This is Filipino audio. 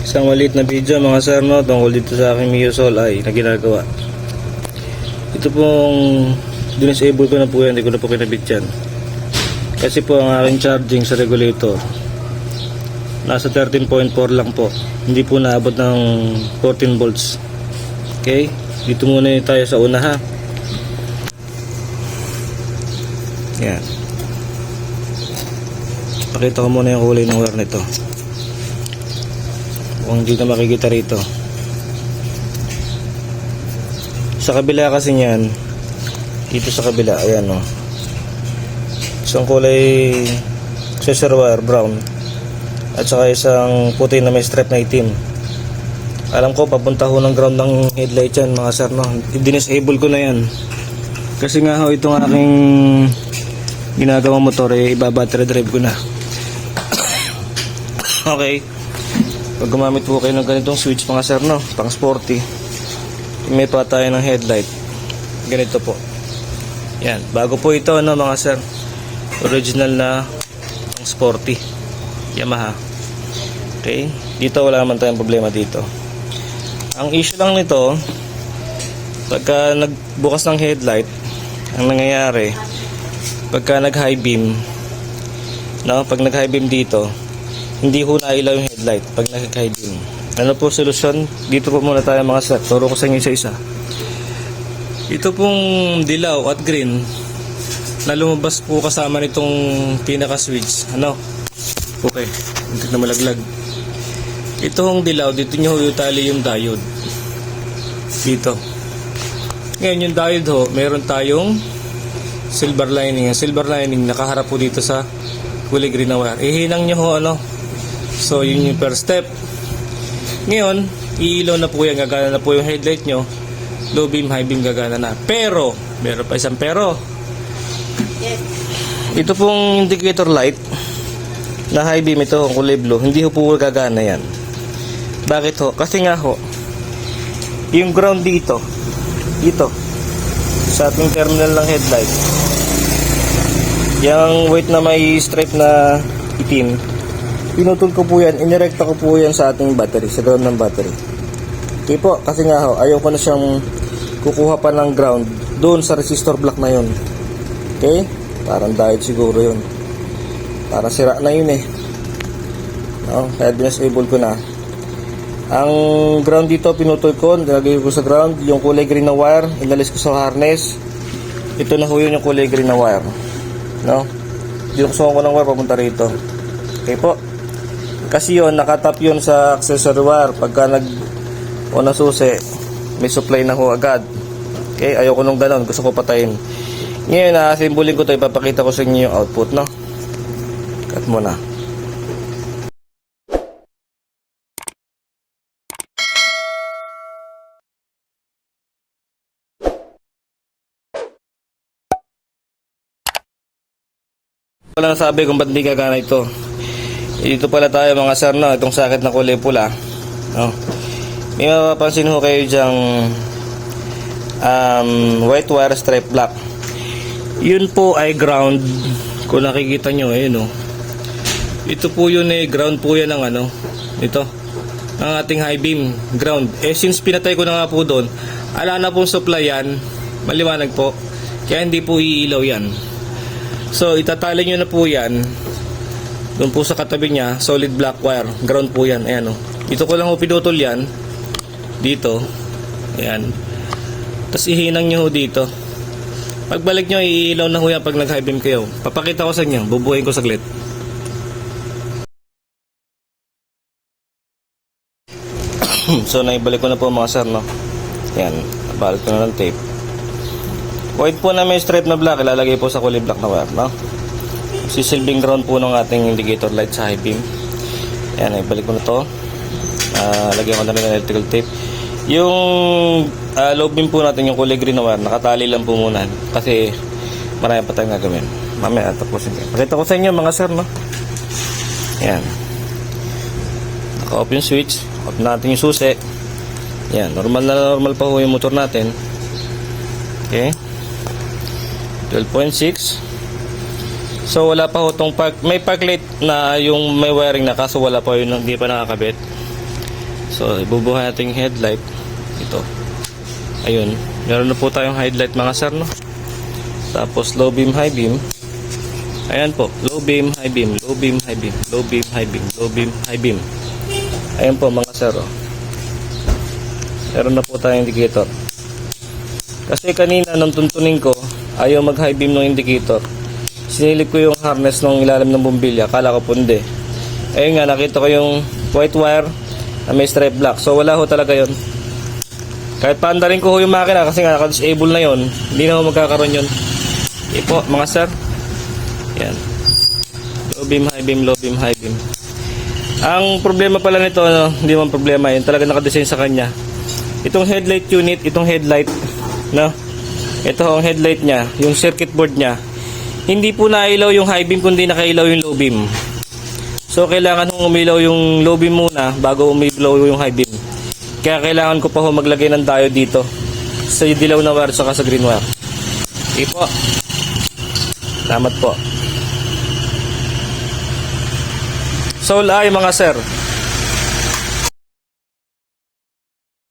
Isang maliit na video mga sir no tungkol dito sa aking Mio Sol ay na ginagawa. Ito pong dinisable ko na po yan, hindi ko na po kinabit yan. Kasi po ang aking charging sa regulator nasa 13.4 lang po. Hindi po naabot ng 14 volts. Okay? Dito muna tayo sa una ha. Yan. Pakita ko muna yung kulay ng wire nito. Kung hindi na makikita rito. Sa kabila kasi niyan, dito sa kabila, ayan o. Isang kulay accessory wire, brown. At saka isang puti na may strap na itim. Alam ko, papunta ho ng ground ng headlight yan, mga sir, no? Dinisable ko na yan. Kasi nga ho, itong aking ginagawang motor, eh, iba battery drive ko na. okay. Pag gumamit po kayo ng ganitong switch, mga sir, no? Pang sporty. May pa tayo ng headlight. Ganito po. Yan. Bago po ito, ano, mga sir? Original na pang sporty. Yamaha. Okay? Dito wala naman tayong problema dito. Ang issue lang nito, pagka nagbukas ng headlight, ang nangyayari, pagka nag high beam, no, pag nag high beam dito, hindi ho nailaw yung headlight pag beam. Ano po solusyon? Dito po muna tayo mga sir. Turo ko sa inyo isa-isa. Ito pong dilaw at green na lumabas po kasama nitong pinaka-switch. Ano? Okay. Hindi na malaglag. Ito hong dilaw, dito nyo itali yung diode. Dito. Ngayon yung diode ho, meron tayong silver lining. Ang silver lining nakaharap po dito sa kulay green na wire. Ihinang nyo ho ano. So yun yung first step. Ngayon, iilaw na po yan, gagana na po yung headlight nyo. Low beam, high beam gagana na. Pero, meron pa isang pero. Ito pong indicator light na high beam ito, ang kulay blue, hindi po gagana yan. Bakit ho? Kasi nga ho, yung ground dito, dito, sa ating terminal ng headlight, yung weight na may stripe na itim, pinutol ko po yan, inirekta ko po yan sa ating battery, sa ground ng battery. Okay po, kasi nga ho, ayaw ko na siyang kukuha pa ng ground doon sa resistor block na yun. Okay? Parang diet siguro yun. Para sira na yun eh. No? Kaya disable ko na. Ang ground dito pinutol ko, nilagay ko sa ground, yung kulay green na wire, inalis ko sa harness. Ito na ho yun yung kulay green na wire. No? Dinuksuhan ko ng wire papunta rito. Okay po. Kasi yun, nakatap yun sa accessory wire. Pagka nag unang susi, may supply na ho agad. Okay, ayoko nung ganon, gusto ko patayin. Ngayon, na simbolin ko to, ipapakita ko sa inyo yung output, no? Cut mo na. Wala sabi kung ba't di gagana ito. Dito pala tayo mga sir no, itong sakit na kulay pula. No? May mapapansin ho kayo dyang um, white wire stripe black. Yun po ay ground. Kung nakikita nyo, ayun o. Ito po yun eh, ground po yan ng ano, ito. Ng ating high beam, ground. Eh since pinatay ko na nga po doon, ala na pong supply yan, maliwanag po. Kaya hindi po iilaw yan. So, itatali nyo na po yan. Doon po sa katabi niya, solid black wire. Ground po yan. Ayan o. Dito ko lang po pinutol yan. Dito. Ayan. Tapos ihinang nyo dito. Pagbalik nyo, iilaw na ho yan pag nag-high beam kayo. Papakita ko sa inyo. Bubuhayin ko saglit. so, naibalik ko na po mga sir, no? Ayan. Nabalot ko na ng tape. White po na may stripe na black, ilalagay po sa kulay black na wire, no? Sisilbing ground po ng ating indicator light sa high beam. Ayan, ibalik ko na to. Ah, lagyan ko na rin ng electrical tape. Yung uh, low beam po natin, yung kulay green na wire, nakatali lang po muna. Kasi marami pa tayong gagawin. Mamaya, tapusin ko. Pakita ko sa inyo mga sir, no? Ayan. Naka-off yung switch. Off natin yung susi. Ayan, normal na normal pa ho yung motor natin. Okay. 12.6 So wala pa ho tong park may park light na yung may wiring na kaso wala pa yun hindi pa nakakabit So, ibubuhay natin yung headlight. Ito. Ayun. Meron na po tayong headlight mga sir, no? Tapos low beam, high beam. Ayan po. Low beam, high beam, low beam, high beam, low beam, high beam, low beam, high beam. Ayan po mga sir, oh. Meron na po tayong indicator. Kasi kanina nung tuntunin ko, ayaw mag high beam ng indicator. Sinilip ko yung harness ng ilalim ng bumbilya, kala ko pundi. Ayun nga, nakita ko yung white wire na may stripe black. So wala ho talaga yon. Kahit paanda rin ko ho yung makina kasi nga naka-disable na yon, hindi na ho magkakaroon yun. Okay po, mga sir. Yan. Low beam, high beam, low beam, high beam. Ang problema pala nito, ano, hindi man problema yun, talaga nakadesign sa kanya. Itong headlight unit, itong headlight, no? Ito ang headlight niya, yung circuit board niya. Hindi po nailaw yung high beam kundi nakailaw yung low beam. So kailangan hong umilaw yung low beam muna bago umilaw yung high beam. Kaya kailangan ko pa ho maglagay ng diode dito sa dilaw na wire saka sa green wire. Okay po. Salamat po. So ay mga sir,